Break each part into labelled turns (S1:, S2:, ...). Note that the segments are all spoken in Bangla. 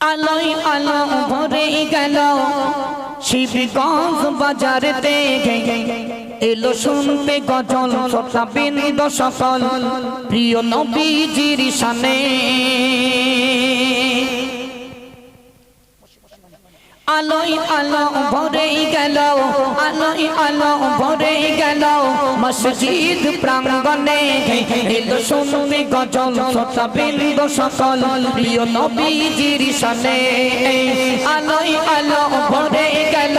S1: আলোয় আলো ভরে গেল। শিবগঞ্জ বাজারেতে এলো শুনতে গজল শ্রোতা বিন্দু সকল প্রিয় নবীজির সানে আলোয় আলো ভরে গেল, আলোই আলো ভরে গেল। মসজিদ প্রাঙ্গণে এলো শুনতে গজল, শ্রোতা বিন্দু সকল, প্রিয় নবীজির সনে আলোই আলো ভরে গেল,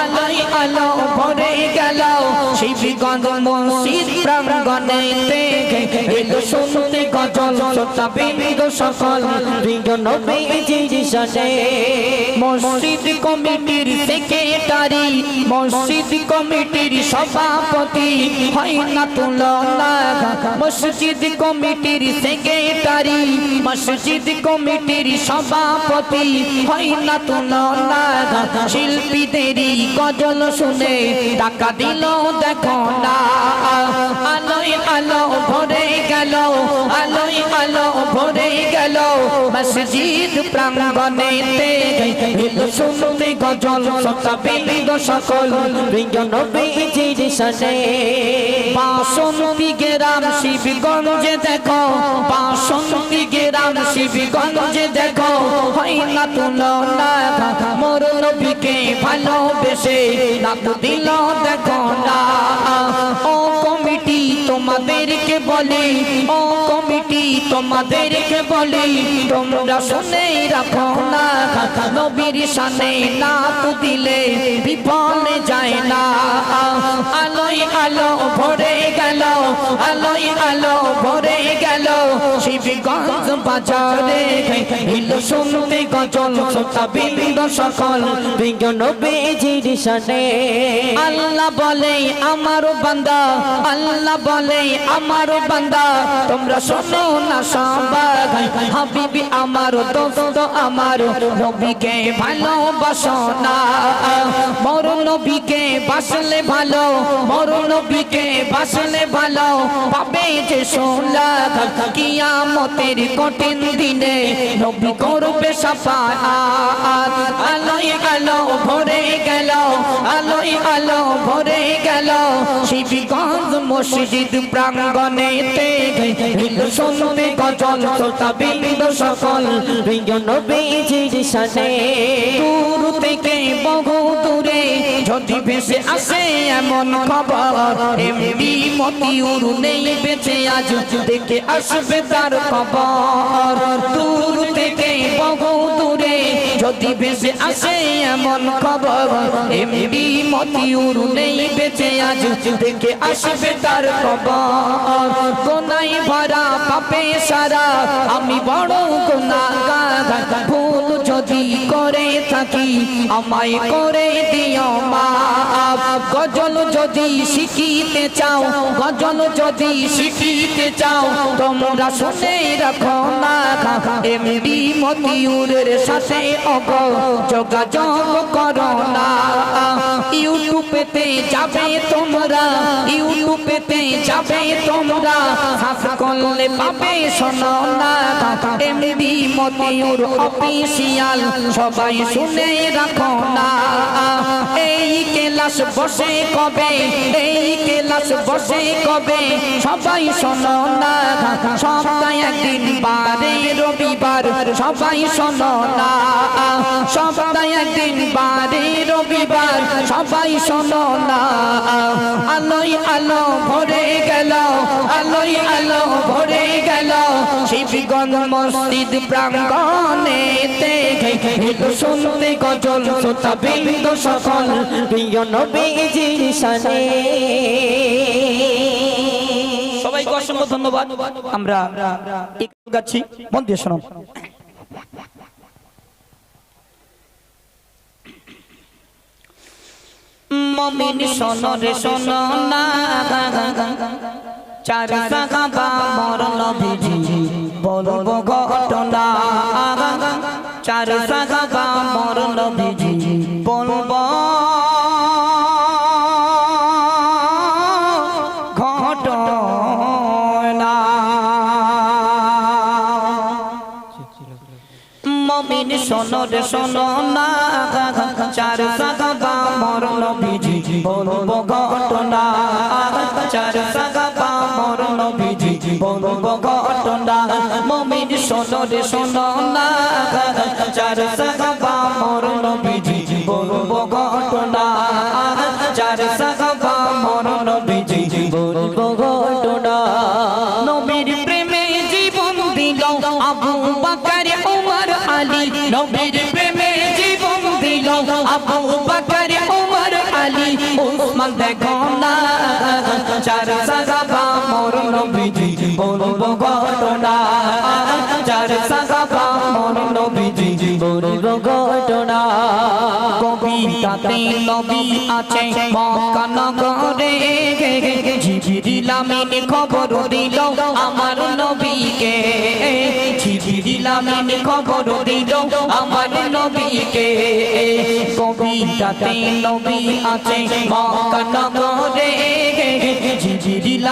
S1: আলোই আলো ভরে গেল শিবগঞ্জ মসজিদ প্রাঙ্গণে এলো শুনতে গজল। শ্রোতা বিন্দু সকল প্রিয় নবীজির সানে মসজিদ কমিটির সেক্রেটারি, মসজিদ কমিটির সভাপতি হয় না তুলনা। মসজিদ কমিটির সেক্রেটারি, মসজিদ কমিটির সভাপতি হয় না তুলনা। শিল্পীদেরই গজল শুনে টাকা দিল দেখো না। আলোয় আলো ভরে গেল আলোয় আলো ভরে গেল। মসজিদ প্রাঙ্গণেতে শুনতে গজল সতা বিন্দ সকল বিজ্ঞান বেজির সনে বাসন্তী গ্রাম শিবগঞ্জে দেখো, বাসন্তী গ্রাম শিবগঞ্জে দেখো। হয় না তুলনা, মোর নবীকে ভালোবেসে নাক দিল দেখো না। তোমাদেরকে বলি, ও কমিটি তোমাদেরকে বলি, তোমরা শুনে রাখো না নবীর সামনে নাক দিলে বিফলে যায় না। আলোয় আলো ভরে গেল, আলোয় আলো ভরে গেল। শিবগঞ্জ বাজারে হিল শুনতে গজল, শ্রোতা সকল বিজ্ঞান বেজির আল্লাহ বলে, আমার বান্দা, আল্লাহ বলে, আমার বান্দা, তোমরা শোনো না সবাই হাবিবি আমার আমার নবীকে ভালোবাসো না। নবীকে বাসলে ভালো, মোর নবীকে বাসলে ভালো। পাবে যে সোলা কিয়ামতের কঠিন দিনে নবী করবে সাফায়াত। আলোয় আলো ভরে গেল আলোয় আলো ভরে গেল। শিবগঞ্জ মসজিদ প্রাঙ্গণেতে হিল গজল শ্রোতা বিন্দ সকল। দূর থেকে বহু দূরে। যদি আসে এমন খবর, এমনি নেই বেঁচে আজ। দেখে আসবে তার খবর। দূর থেকে বহু দূরে যদি ভেসে আসে এমন খবর এমনি মতিউর নেই বেঁচে আজ। দেখে আসবে তার খবর। কোনাই ভরা পাপে সারা, আমি বড় থাকি আমায় করে দিও মা গজল যদি শিখিতে চাও, গজল যদি শিখিতে চাও, তোমরা শুনে রাখো না। এমডি মতিউরের সাথে অগ, যোগাযোগ করো না। ইউটিউবেতে যাবে তোমরা, ইউটিউবেতে যাবে তোমরা। হাস করলে পাবে, শোনো না। এমডি মতিউর অফিসিয়াল, সবাই শুনে রাখো না। এই কেলাস বসে কবে? এই কেলাস বসে কবে? সবাই শোনো না বারে রবিবার সবাই শোনো না। সপ্তাহে একদিন বারে রবিবার সবাই শোনো না। আলোয় আলো ভরে গেল, আলোয় আলো ভরে গেল। শিবগঞ্জ মসজিদ প্রাঙ্গণেতে শুনতে গজল, শ্রোতা বিন্দু সকল, প্রিয় নবীজির সানে সবাইকে অসংখ্য ধন্যবাদ। আমরা গাচ্ছি। মন দিয়ে শোনো মমিন শোনো রে শোনো না চার সাহাবা মরণ বিধি, বলব ঘটনা। চার সাহাবা মরণ বিধি, বলব শোনো রে, শোনো না। চার সাগাবা মোর নবীজি বলব ঘটনা। চার সাগাবা মোর নবীজি বলব ঘটনা। মমিন শোনো রে, শোনো না। চার সাগাবা মোর নবীজি বলব ঘটনা। চার সাগাবা মোর নবীজি বলব ঘটনা। চার সাহাবা মোর নবীজি বলব ঘটনা। বলব ঘটনা কবিতাতে নবী আছে। নগরে জিবরিল আমিন খবর দিল আমার নবীকে। আমিন খবর দিল আমার নবীকে। কবিতাতে নবী আছে। মক্কা নগরে জিবরিল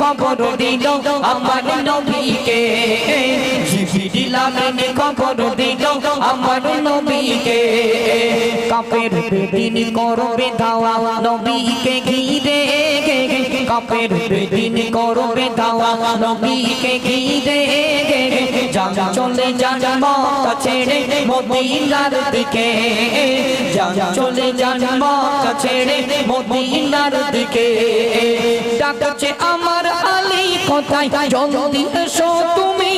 S1: খবর দিল আমার নবীকে। জিবরিল খবর দিল আমার নবীকে। কাপের বেদিন করবে ধাওয়া নবীকে ঘিরে। কাপের বেদিন করবে ধাওয়া নবীকে ঘিরে। চলে ছেড়ে মদিনার দিকে। চলে মক্কা ছেড়ে মদিনার দিকে। ডাকছে আমার আলী কোথায়, জলদি এসো তুমি।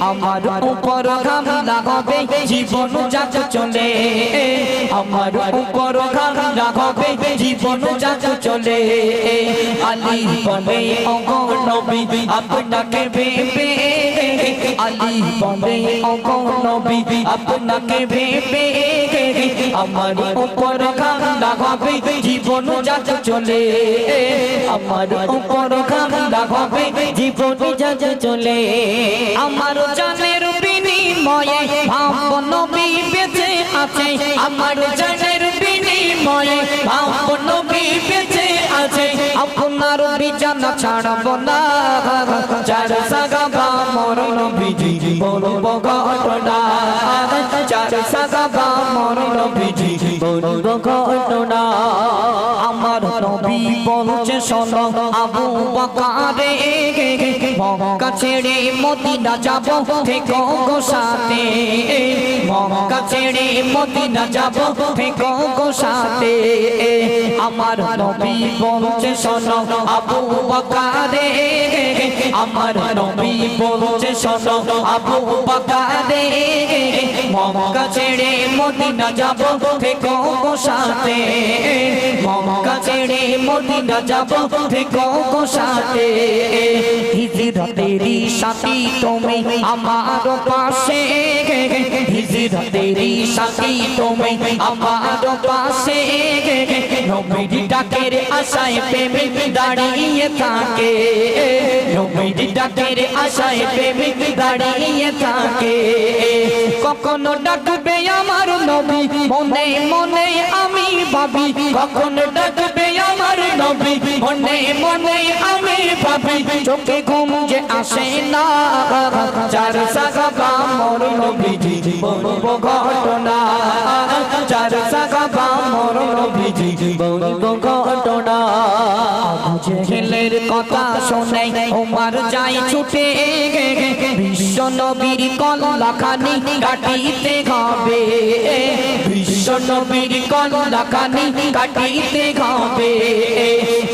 S1: আমার উপর হামলা হবে, জীবন যাত চলে। আমার উপর হামলা হবে, জীবন যাত চলে। আলী বলে অঙ্গ নবী, আপনাকে ভেবে আলী বলে আপনাকে ভেবে আমার উপর ঘাম লাগাবে জীবন যাত চলে। আমার উপর লাগাবে জীবন চলে। আমার জানের বিনিময়ে আছে, আমার জানের বিনিময়ে ভাব নবী বেঁচে আছে। আপনার বিছানা ছাড়ব না। চার সাগাবা মোর নবীজি বলব ঘটনা। চার সাগাবা মোর নবীজি বলব ঘটনা। নবী বলছে আবু বকারে মক্কা ছেড়ে মদিনা যাব, থেকো গো সাথে। মক্কা ছেড়ে মদিনা যাব, থেকো গো আমার নবী বলছে, শোনো, আবু বকারে আমার নবী বলছে আবু বকারে মক্কা ছেড়ে মদিনা যাব মক্কা ছেড়ে মদিনা যাব থেকো গো সাথে। হিজরতেরি সাথী তুমি আমার পাশে। সাথী তুমি আমার পাশে। ডাকের আশায় দাঁড়িয়ে থাকে। ডাকের আশায় দাঁড়িয়ে থাকে। কখনো ডাকবে আমার নবী, মনে মনে আমি ভাবি। কখনো ডাকবে আমার নবী মনে মনে আমি ভাবি, চোখে ঘুম যে আসে না। চার সাগাবা মোর নবীজি, বলব ঘটনা। চার সাগাবা মোর নবীজি, বলব ঘটনা। ছেলের কথা শোনে উমার যাই ছুটে। বিশ্ব নবীর কল্লা খানি কাটিতে হবে। বিশ্ব নবীর কল্লা খানি কাটিতে হবে।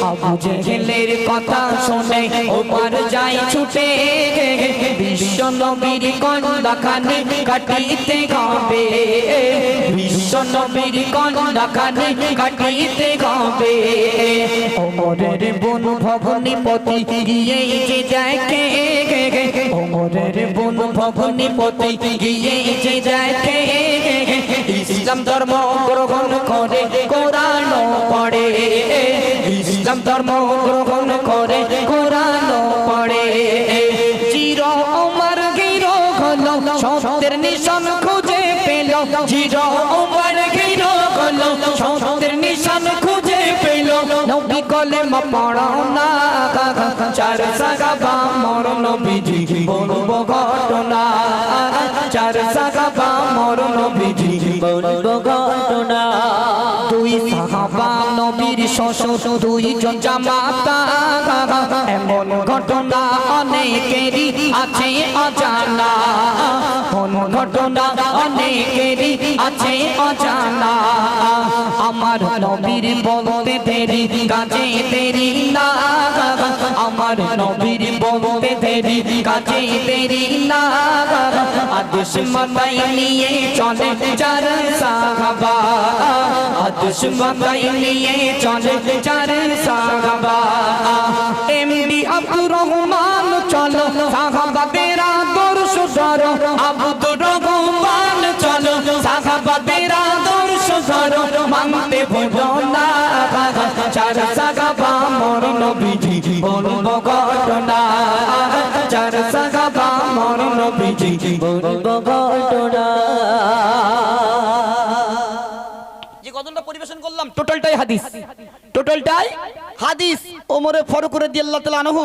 S1: আবু কথা শোনে উমার যাই ছুটে। বিশ্ব নবীর কল্লা খানি কাটিতে হবে। বিশ্ব নবীর কল্লা খানি কাটিতে হবে। ওমরের বন ভবনীপতি গিয়ে যে দেখে। ওমরের বন ভবনীপতি গিয়ে যে দেখে ইসলাম ধর্ম গ্রহণ করে কোরআন পড়ে। ইসলাম ধর্ম গ্রহণ করে কোরআন পড়ে। চির অমর গির হলো, সত্যের নিশান খুঁজে পেল। চির নবী কলেমা পড়ো না। চার সাগাবা মর নবীজি, বলব ঘটনা। চার সাগাবা মর নবীজি, বলব ঘটনা। শ্বশুর দুইজন জামাতা এমন ঘটনা অনেকেরই আছে অজানা কোন ঘটনা অনেকেরই আছে অজানা আমার নবীর বলতে দেরি কাজে দেরি না আমার নবীর বলতে দেরি কাজে দেরি না আদেশ নিয়ে চলে সাহাবা আদেশ নিয়ে চলে চার সাহাবা। এমডি আব্দুর রহমান, চলো সাহাবাদের আদর্শ ধরো। আব্দুর রহমান, চলো সাহাবাদের আদর্শ ধরো। মানতে ভুলো না। চার সাহাবা মোর নবীজি, বলব ঘটনা। টোটালটাই হাদিস। টোটালটাই হাদিস। ওমরে ফরকুরে দিয়াল্লাহ তাআলা আনহু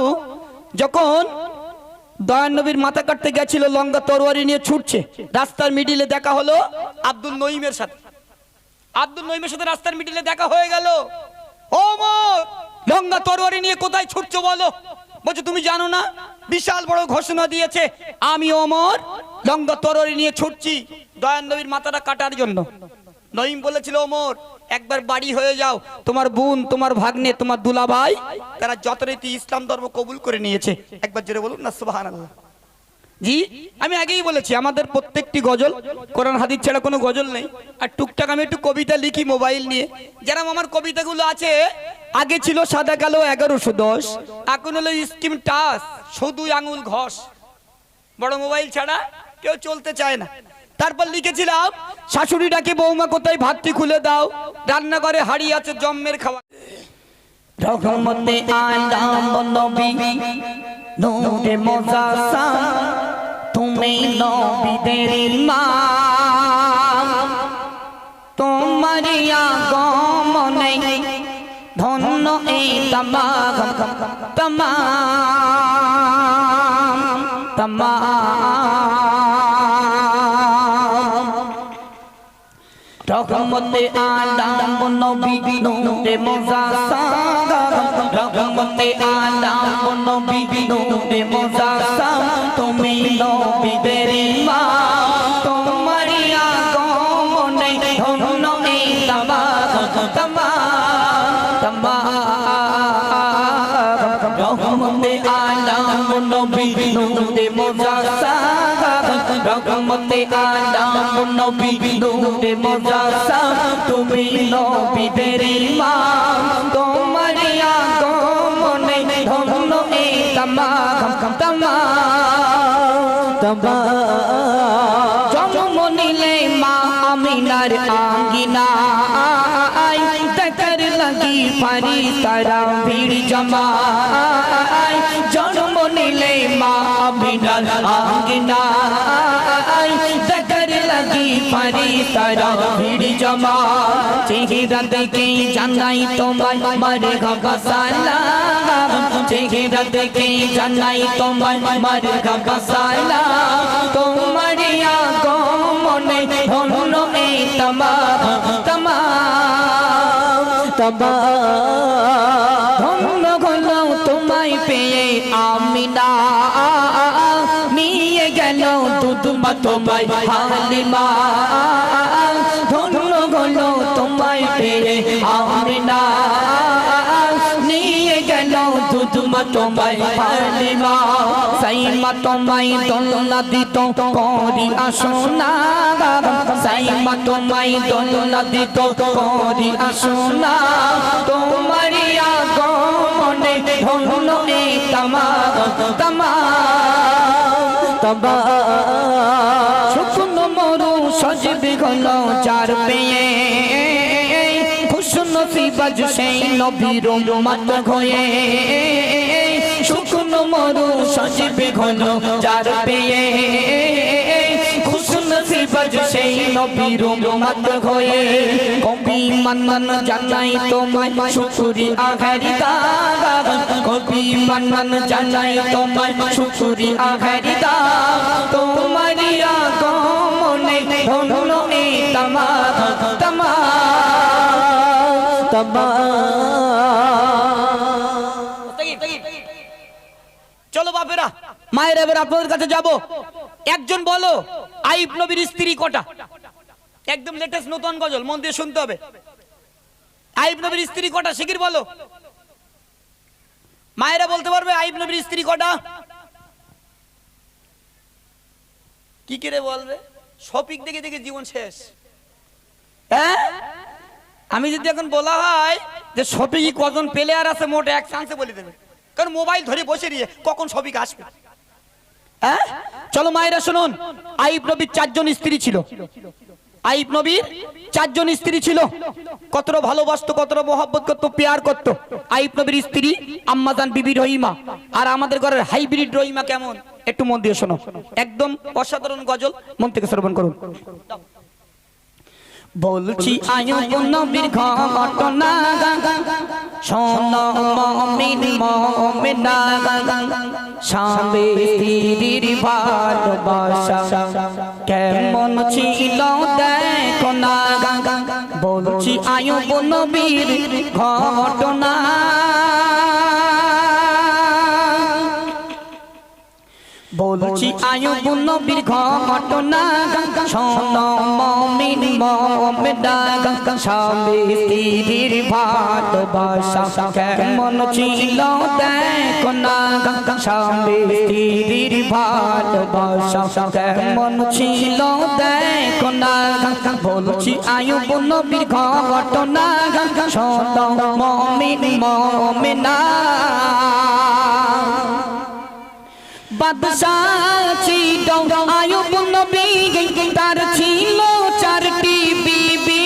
S1: যখন দয়ান নবীর মাথা কাটতে গেছিল, লঙ্গা তরোয়ারি নিয়ে ছুটছে, রাস্তার মিডিলে দেখা হলো আব্দুল নঈমের সাথে। আব্দুল নঈমের সাথে রাস্তার মিডিলে দেখা হয়ে গেল। ওমর, লঙ্গা তরোয়ারি নিয়ে কোথায় ছুটছো বলো? বলছো, তুমি জানো না, বিশাল বড় ঘোষণা দিয়েছে, আমি ওমর লঙ্গা তরোয়ারি নিয়ে ছুটছি দয়ান নবীর মাথাটা কাটার জন্য। নঈম বলেছিল, ওমর, একবার বাড়ি হয়ে যাও। তোমার বোন, তোমার ভাগ্নে, তোমার দুলা ভাই তারা যথারীতি ইসলাম ধর্ম কবুল করে নিয়েছে। একবার জোরে বলুন না, সুবহানাল্লাহ। জি, আমি আগেই বলেছি, আমাদের প্রত্যেকটি গজল, কোরআন, হাদিস ছাড়া কোনো গজল নেই। আর টুকটাক আমি একটু কবিতা লিখি মোবাইল নিয়ে। যেরকম আমার কবিতাগুলো আছে, আগে ছিল সাদা কালো এগারোশো দশ, এখন হলো স্কিম টাচ শুধু আঙুল ঘষ। বড় মোবাইল ছাড়া কেউ চলতে চায় না। তারপর লিখেছিলাম শাশুড়ি ডাকে বৌমা কোথায়? ভাতটি খুলে দাও। রান্নাঘরে হাড়ি আছে, জম্মের খাওয়া রহমতে আলাম নবী নূরে তুমি নবীদের ইমাম তোমার আগমনে ধন্য রহমতে আলাম নবী নূরে মোজাসা রহমতে আলাম নবী নূরে মোজাসা তুমি নবীদের ইমাম। তোমার আগমনে ধন্য এই তামাম তামাম তামাম রহমতে আলাম নবী নূরে মোজাসা রহমতে আলাম নূরে মোজাসা তুমি নবীদের ইমাম। তোমার আগমনে ধন্য এই তামাম তামাম। তামাম। জন্ম নিলে মা আমিনার আঙ্গিনা। পারি তারা ভিড় জমা জন্ম নিলে মা আমিনার আঙ্গিনা। পারি তারা ভিড় জমা। চেহারা দেখে জানাই তোমার মারে গাবা সালাম চেহারা দেখে জানাই তোমার মারে গাবা সালাম তোমার আগমনে ধন্য এই তামাম তামাম তামাম ধন্য তোমায় পেয়ে আমিনা তোমায় হালিমা ধন্য হলো তোমায় পেয়ে আমিনা নিয়ে গেল দুধমা তোমায় হালিমা সাইমা তোমায় দোলনা দিত, করি আসোনা সাইমা তোমায় দোলনা দিত, করি আসোনা তোমারি আগমনে ধন্য এই তামাম তামাম তামাম শুকনো মরু সজবে হলো চার পেয়ে। খুশন সিবাজ সেই নবীর মাত হয়ে। শুকনো মরু পেয়ে। সিবাজ সেই নবীর মাত হয়ে কবি মান্নান জানাই তোমায় শুকুরি আঘারি দাগা। কবি মান্নান জানাই তোমায় শুকুরি আঘারি দাগা। তোমারি আগমনে ধন্য এই তামা তামা তামা। চলো বাপেরা। মায়ের এবার আপনাদের কাছে যাব। একজন বলো, আইব নবীর স্ত্রী কটা? একদম লেটেস্ট নতুন গজল, মন দিয়ে শুনতে হবে। আইব নবীর স্ত্রী কটা? শিগির বলো। মায়েরা বলতে পারবে, আইব নবীর স্ত্রী কটা? কি করে বলবে? শপিক দেখে দেখে জীবন শেষ। হ্যাঁ? আমি যদি এখন বলা হয় যে শপিক কজন প্লেয়ার আছে, মোট এক চান্সে বলে দেবে। কারণ মোবাইল ধরে বসে নিয়ে কখন শপিক আসবে? হ্যাঁ? চলো মায়েরা শুনুন। আইব নবীর চারজন স্ত্রী ছিল। আইব নবীর চারজন স্ত্রী ছিল। কতটা ভালোবাসতো, কতটা মোহব্বত করতো, পেয়ার করতো। আইব নবীর স্ত্রী আম্মাজান বিবি রহিমা। আর আমাদের ঘরের হাইব্রিড রহিমা কেমন? একটু মন দিয়ে শোনো। একদম অসাধারণ গজল। মন থেকে শ্রবণ করুন। বলছি আয়ুব নবীর ঘটনা। শোন মমিন মমিনা। স্বামী স্ত্রীর ভালোবাসা। কেমন ছিল দেখো না। বলছি আয়ুব নবীর ঘটনা। বলছি আয়ুব নবীর ঘটনা শোন মমিন মমেদা স্বামী ভালোবাসা কেমন ছিল দেখো না স্বামী ভালোবাসা কেমন ছিল দেখো না বলছি আয়ুব নবীর ঘটনা শোন মমিন মমেনা। বাদশাহ ছিল আয়ুব নবী, তার ছিল চারটি বিবি।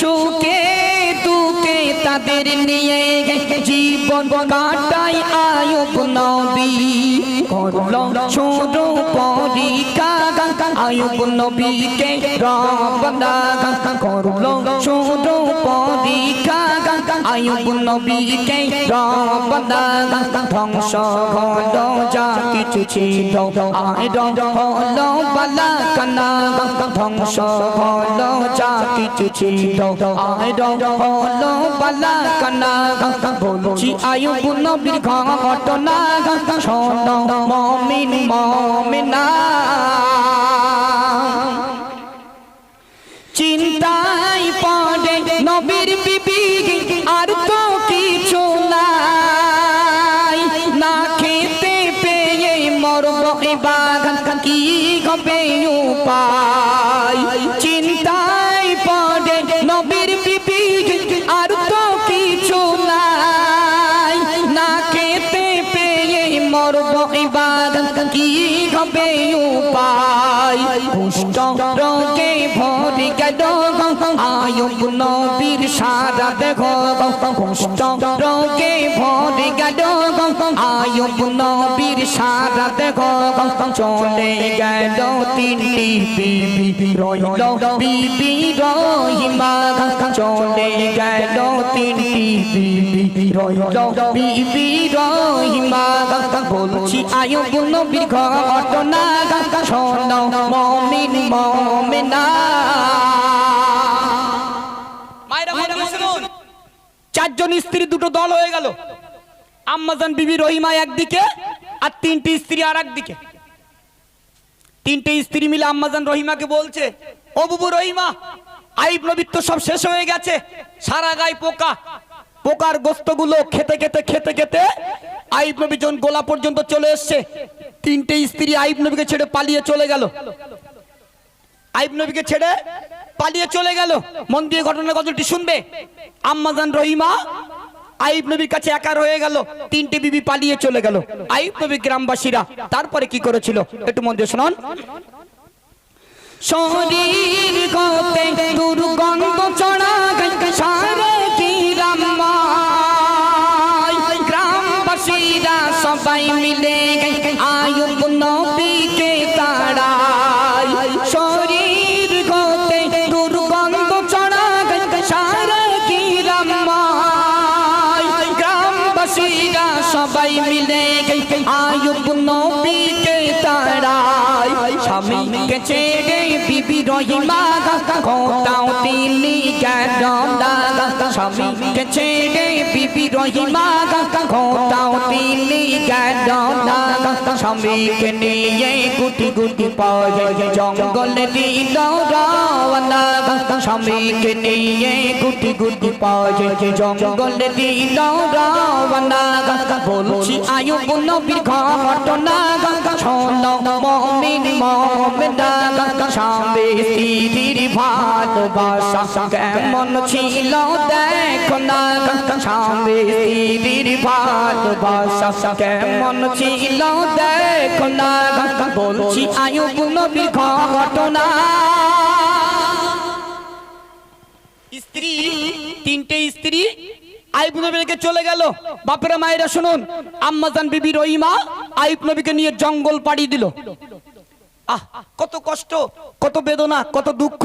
S1: সুখে দুঃখে তাদের নিয়ে জীবন কাটাই আয়ুব নবী। করল ছোট পরীক্ষা আয়ুব নবীকে রবনা করল ছোট পরীক্ষা আয়ুব নবীকে রবনা ধ্বংস হল, যা কিছু ছিল। আয় হল, বালা কানা, ধ্বংস হল, যা কিছু ছিল। আয় হল, বালা কানা, বলছি আয়ুব নবীর ঘটনা, শোন, মমিন, মমিনা। কুষ্ঠ রোগে ভরে গেল আয়ুব নবীর সারা দেখ চলে গেল তিনটি বিবি রইল বিবি রহিমা চলে গেল তিনটি বিবি রইল বিবি রহিমা বলছি আয়ুব চারজন স্ত্রী, দুটো দল হয়ে গেল। আম্মাজান বিবি রহিমা একদিকে আর তিনটি স্ত্রী আর একদিকে তিনটে স্ত্রী মিলে আম্মাজান রহিমাকে বলছে, ও বুবু রহিমা, আইব নবীর তো সব শেষ হয়ে গেছে, সারা গায়ে পোকা। পোকার গোস্তগুলো খেতে খেতে খেতে খেতে আইব নবী যখন গোলা পর্যন্ত চলে এসছে, তিনটে স্ত্রী আইব নবীকে ছেড়ে পালিয়ে চলে গেল। আইব নবীকে ছেড়ে পালিয়ে চলে গেল। মন দিয়ে ঘটনার গজলটি শুনবে। আম্মাজান রহিমা আইব নবীর কাছে একা রয়ে গেল। তিনটে বিবি পালিয়ে চলে গেল। আইব নবী গ্রামবাসীরা তারপরে কি করেছিল? একটু মন দিয়ে শুনুন। শরীর গতে দুর্গন্ধ চড়া সারে। স্বামীকে ছেড়ে বিবি রহিমা। কোথাও তিনি কেন স্বামীকে ছেড়ে বিবি রহিমা। কোথাও তিনি কেন স্বামীকে নিয়ে গুটি গুটি পায়ে জঙ্গলে দিল রাওয়ানা স্বামীকে নিয়ে গুটি গুটি পায়ে জঙ্গলে দিল রাওয়ানা বলছি আয়ুব নবীর ঘটনা শোনো, মমিন মমেনা স্বামী স্ত্রীর ভালোবাসা কেমন ছিল দেখো না। স্বামী স্ত্রীর ভালোবাসা কেমন ছিল দেখো বলছি আয়ুব নবীর ঘটনা। স্ত্রী, তিনটে স্ত্রী আইব নবীকে চলে গেল। বাপেরা মায়েরা শুনুন আম্মাজান বিবি রহিমা আইব নবীকে নিয়ে জঙ্গল পাড়ি দিল। আহ, কত কষ্ট, কত বেদনা, কত দুঃখ।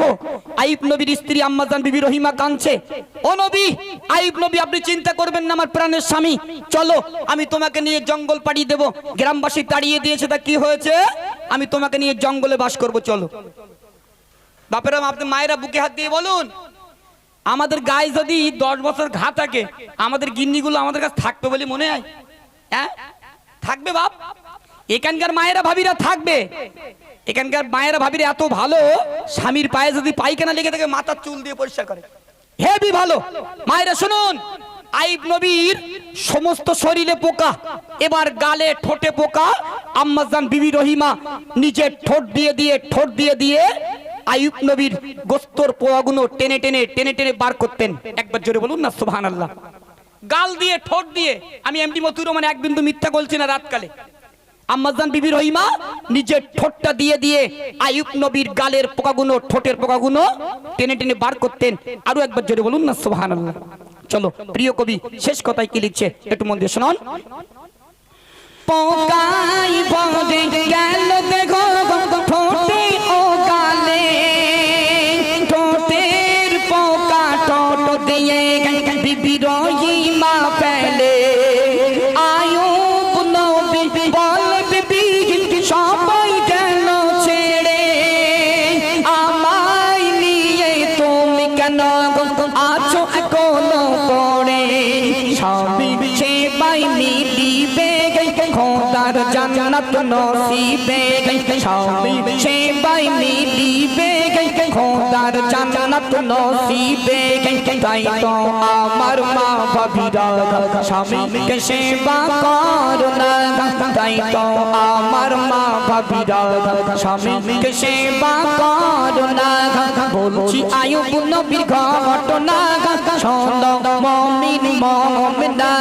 S1: আইব নবীর স্ত্রী আম্মাজান বিবি রহিমা কাঁদছে। ও নবী আইব নবী, আপনি চিন্তা করবেন না, আমার প্রাণের স্বামী। চলো, আমি তোমাকে নিয়ে জঙ্গল পাড়িয়ে দেব। গ্রামবাসী তাড়িয়ে দিয়েছে, তা কি হয়েছে? আমি তোমাকে নিয়ে জঙ্গলে বাস করব, চলো। বাপেরা, আপনি মায়েরা বুকে হাত দিয়ে বলুন। আমাদের গায়ে যদি দশ বছর ঘা থাকে, আমাদের গিন্নিগুলো আমাদের কাছে থাকবে বলে মনে হয়। হ্যাঁ? থাকবে বাপ। এখানকার মায়েরা, ভাবিরা থাকবে। এখানকার মায়েরা ভাবিরা এত ভালো, স্বামীর পায়ে যদি পায়খানা লেগে থাকে মাথার চুল দিয়ে পরিষ্কার করে। হেবি ভালো। মায়েরা শুনুন, আইব নবীর সমস্ত শরীরে পোকা, এবার গালে ঠোঁটে পোকা, আম্মাজান বিবি রহিমা নিজের ঠোঁট দিয়ে দিয়ে, ঠোঁট দিয়ে দিয়ে আইব নবীর গোস্তর পোয়াগুলো টেনে টেনে টেনে টেনে বার করতেন। একবার জোরে বলুন না সুবহান আল্লাহ গাল দিয়ে, ঠোঁট দিয়ে, আমি এমডি মতুর মানে এক বিন্দু মিথ্যা বলছি না রাতকালে। আম্মাজান বিবি রহিমা নিজের ঠোঁটটা দিয়ে দিয়ে আয়ুব নবীর গালের পোকাগুলো ঠোঁটের পোকাগুলো টেনে টেনে বার করতেন। আরও একবার জোরে বলুন না সোহান চলো, প্রিয় কবি, শেষ কথায় কি লিখছে? একটু মন দিয়ে শুনুন। পোকাই গেল দেখো জান্নাত নসিবে স্বামী সেবাই মিলিবে খোদার জান্নাত নসিবে তাই তো আমার মা ভাবিরা স্বামীকে সেবা করো না তাই তো আমার মা ভাবিরা স্বামীকে সেবা করো না বলছি আয়ুব নবীর ঘটনা, শোনো মমিন মমিনা,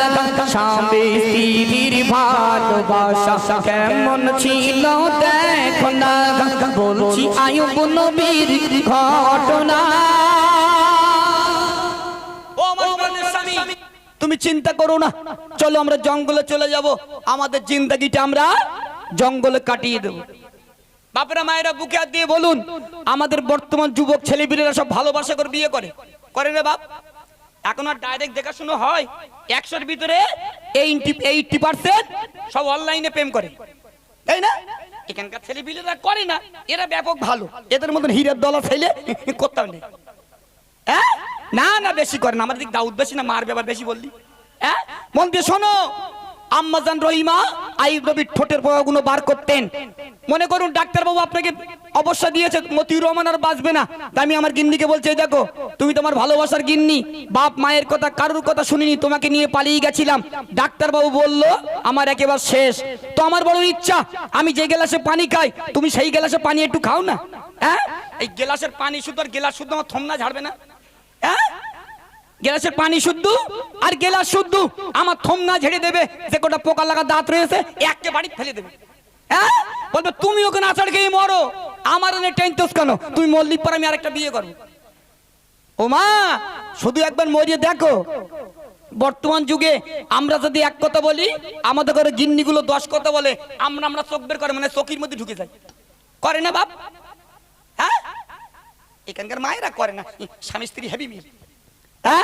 S1: স্বামী স্ত্রীর ভালোবাসা কেমন ছিল, দেখো না। বলছি আয়ুব নবীর ঘটনা। তুমি চিন্তা করো না। চলো আমরা জঙ্গলে চলে যাব। আমাদের জিন্দগিটা আমরা জঙ্গলে কাটিয়ে দেব। বাপেরা মায়েরা বুকে হাত দিয়ে বলুন আমাদের বর্তমান যুবক ছেলেপিলেরা সব ভালোবাসা করে বিয়ে করে। করে রে বাপ? এখন আর ডাইরেক্ট দেখাশুনো হয়। একশোর ভিতরে এইটি এইটি পার্সেন্ট সব অনলাইনে প্রেম করে। তাই না? এখানকার ছেলে বিলেরা করে না, এরা ব্যাপক ভালো। এদের মতন হীরের দলা ছেলে করতাম নেই। হ্যাঁ? না না, বেশি করে না। আমাদের দিক দাউদ বেশি না, মার ব্যাপার বেশি বললি। হ্যাঁ? মন দিয়ে শোনো। আম্মাজান রহিমা আইব নবীর ঠোঁটের পোকাগুলো বার করতেন। মনে করুন, ডাক্তারবাবু আপনাকে অবশ্যই দিয়েছে, মতিউর রহমান আর বাঁচবে না। আমি আমার গিন্নিকে বলছি, "এই দেখো, তুমি তোমার ভালোবাসার গিন্নি। বাপ, মায়ের কথা, কারোর কথা শুনিনি, তোমাকে নিয়ে পালিয়ে গেছিলাম। ডাক্তারবাবু বলল, আমার একেবারে শেষ। তো আমার বড় ইচ্ছা, আমি যে গ্লাসে পানি খাই, তুমি সেই গ্লাসে পানি একটু খাও না? হ্যাঁ এই গ্লাসের পানি শুদ্ধ আর গ্লাস শুধু আমার থমনা ঝাড়বে না? হ্যাঁ গ্লাসের পানি শুদ্ধ? আর গ্লাস শুদ্ধ? আমার থমনা ঝেড়ে দেবে। যে কোটা পোকা লাগা দাঁত রয়েছে, একে বাড়ি ফেলে দেবে। হ্যাঁ? বলবে, তুমি ওখানে আছাড় খেয়ে মরো। আমার এনে টেনতোস কেন? তুমি মল্লিক পর আমি আরেকটা বিয়ে করব। ও মা, শুধু একবার মরিয়ে দেখো। বর্তমান যুগে আমরা যদি এক কথা বলি, আমাদের ঘরে গিন্নিগুলো দশ কথা বলে, আমরা আমরা চোখ বের করে মানে চোখের মধ্যে ঢুকে যাই। করে না বাপ? হ্যাঁ? এখানকার মায়েরা করে না। স্বামী স্ত্রী হেভি মিল হ্যাঁ?